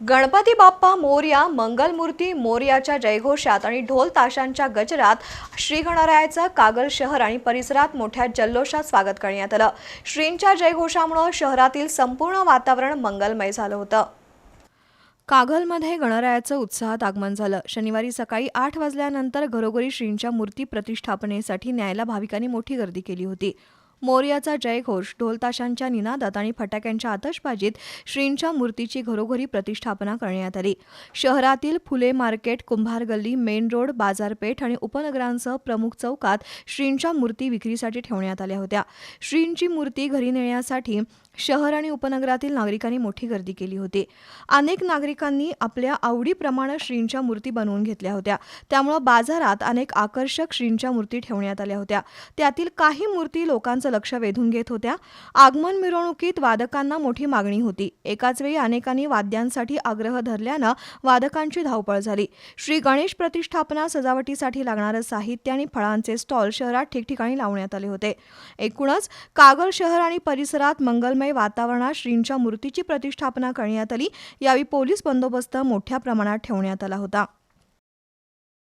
गणपती बाप्पा मोर्या मंगलमूर्ती मोर्याच्या जयघोषात आणि ढोल ताशांच्या गजरात श्री गणरायाचं कागल शहर आणि परिसरात मोठ्या जल्लोषात स्वागत करण्यात आलं. श्रींच्या जयघोषामुळं शहरातील संपूर्ण वातावरण मंगलमय झालं होतं. कागलमध्ये गणरायाचं उत्साहात आगमन झालं. शनिवारी सकाळी आठ वाजल्यानंतर घरोघरी श्रींच्या मूर्ती प्रतिष्ठापनेसाठी न्यायला भाविकांनी मोठी गर्दी केली होती. मोर्याचा जयघोष ढोलताशांच्या निनादात आणि फटाक्यांच्या आतषबाजीत श्रींच्या मूर्तीची घरोघरी प्रतिष्ठापना करण्यात आली. शहरातील फुले मार्केट कुंभार गल्ली मेन रोड बाजारपेठ आणि उपनगरांसह प्रमुख चौकात श्रींच्या मूर्ती विक्रीसाठी ठेवण्यात आल्या होत्या. श्रींची मूर्ती घरी नेण्यासाठी शहर आणि उपनगरातील नागरिकांनी मोठी गर्दी केली होती. अनेक नागरिकांनी आपल्या आवडीप्रमाणे श्रींच्या मूर्ती बनवून घेतल्या होत्या. त्यामुळं बाजारात अनेक आकर्षक श्रींच्या मूर्ती ठेवण्यात आल्या होत्या. त्यातील काही मूर्ती लोकांचं लक्ष वेधून घेत होत्या. आगमन मिरवणुकीत वादकांना मोठी मागणी होती. एकाच वेळी अनेकांनी वाद्यांसाठी आग्रह धरल्यानं वादकांची धावपळ झाली. श्री गणेश प्रतिष्ठापना सजावटीसाठी लागणारं साहित्य आणि फळांचे स्टॉल शहरात ठिकठिकाणी लावण्यात आले होते. एकूणच कागल शहर आणि परिसरात मंगलमय वातावरणात श्रींच्या मूर्तीची प्रतिष्ठापना करण्यात आली. यावेळी पोलीस बंदोबस्त मोठ्या प्रमाणात ठेवण्यात आला होता.